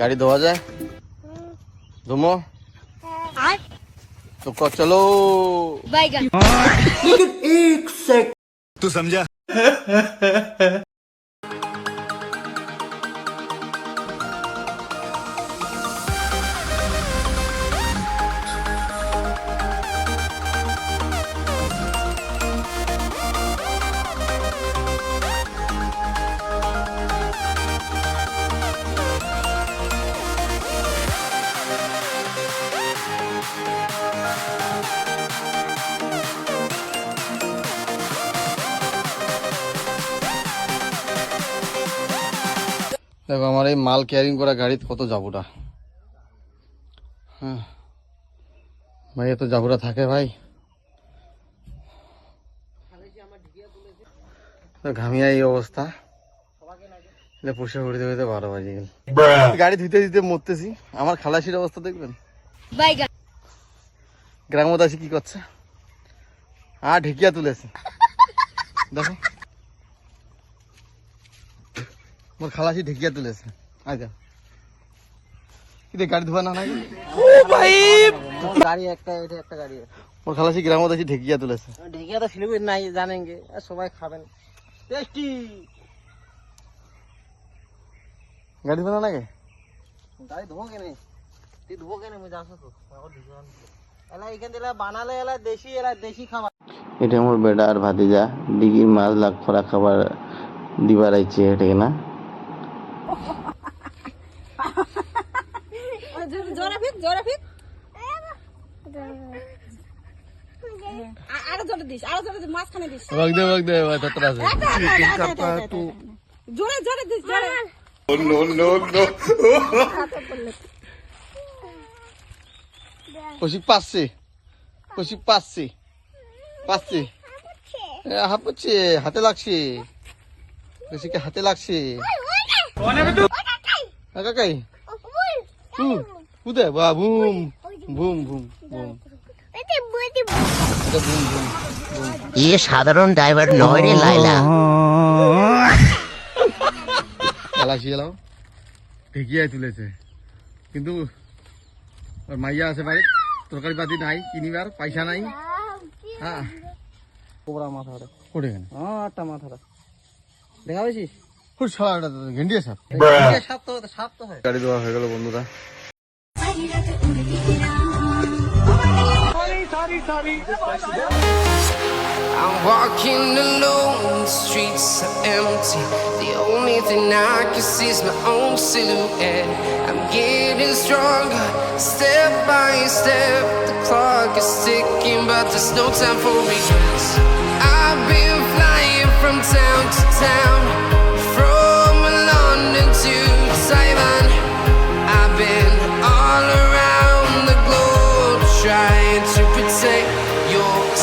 गाड़ी धोवा जाए। ধুমো तो को चलो। एक सेकंड तू समझा? দেখো আমার এই মাল ক্যারিং করা গাড়িতে কত জাবুটা? হ্যাঁ। ভাই এত জাবুরা থাকে ভাই। ঘামিয়া এই অবস্থা। এটা পুষে বারো বাজে গেল। গাড়ি মরতেছি। আমার অবস্থা দেখবেন? কি করছে? আর ঢেকিয়া তুলেছে। দেখো। মোর খালাসি ঢেকিয়া তুলেছে। আচ্ছা কি রে গাড়ি ধোয়া না নাকি? ও ভাই! গাড়ি একটা এটা একটা গাড়ি মোর খালাসি গ্রামত আসি ঢেকিয়া তুলেছে। ঢেকিয়া তো শিলিগুড়ি নাই জানেনগে আর সবাই খাবেন। টেস্টি! গাড়ি ধোয়া না নাকি? গাড়ি ধোবো কেনে? তুই ধোবো কেনে? মুই যাস তো। এলা এখান থেকে বানালে এলা দেশি এলা দেশি খাবার। এটা আমার বেটা আর ভাতিজা। ডিগির মাছ লাগ ফরা খাবার দিবার আইছে এটাকে না? জোরে ফিক জোরে ফিক আরও জোরে দিস আরও জোরে দিস মাঝখানে দিস। বক দে বক দে ততরা আছে। জোরে জোরে দিস জোরে। কৌশিক পাচ্ছে কৌশিক পাচ্ছে পাচ্ছে। এ, হাঁপাচ্ছে হাতে লাগছে। কৌশিকে হাতে লাগছে। কাকাই হুম। কুদে বা বুম বুম বুম বুম। এটা বুম বুম ये সাধারণ ড্রাইভার নয় রে লাইলা চালাসি এলাও ঢেকিয়াই তুলেছে। কিন্তু ওর মাইয়া আছে বাড়ি তরকারি পাতি নাই কিনিবার পয়সা নাই। হ্যাঁ। কোবরা মাথাটা কোটে গেল হ্যাঁ একটা মাথাটা দেখা পেয়েছিস খুব ছড়া এটা গেন্ডিয়া সাপ সাপ তো সাপ তো হয় গাড়ি দেওয়া হয়ে গেল বন্ধুরা I'm walking alone, the streets are empty. The only thing I can see is my own silhouette. I'm getting stronger, step by step. The clock is ticking, but there's no time for regrets.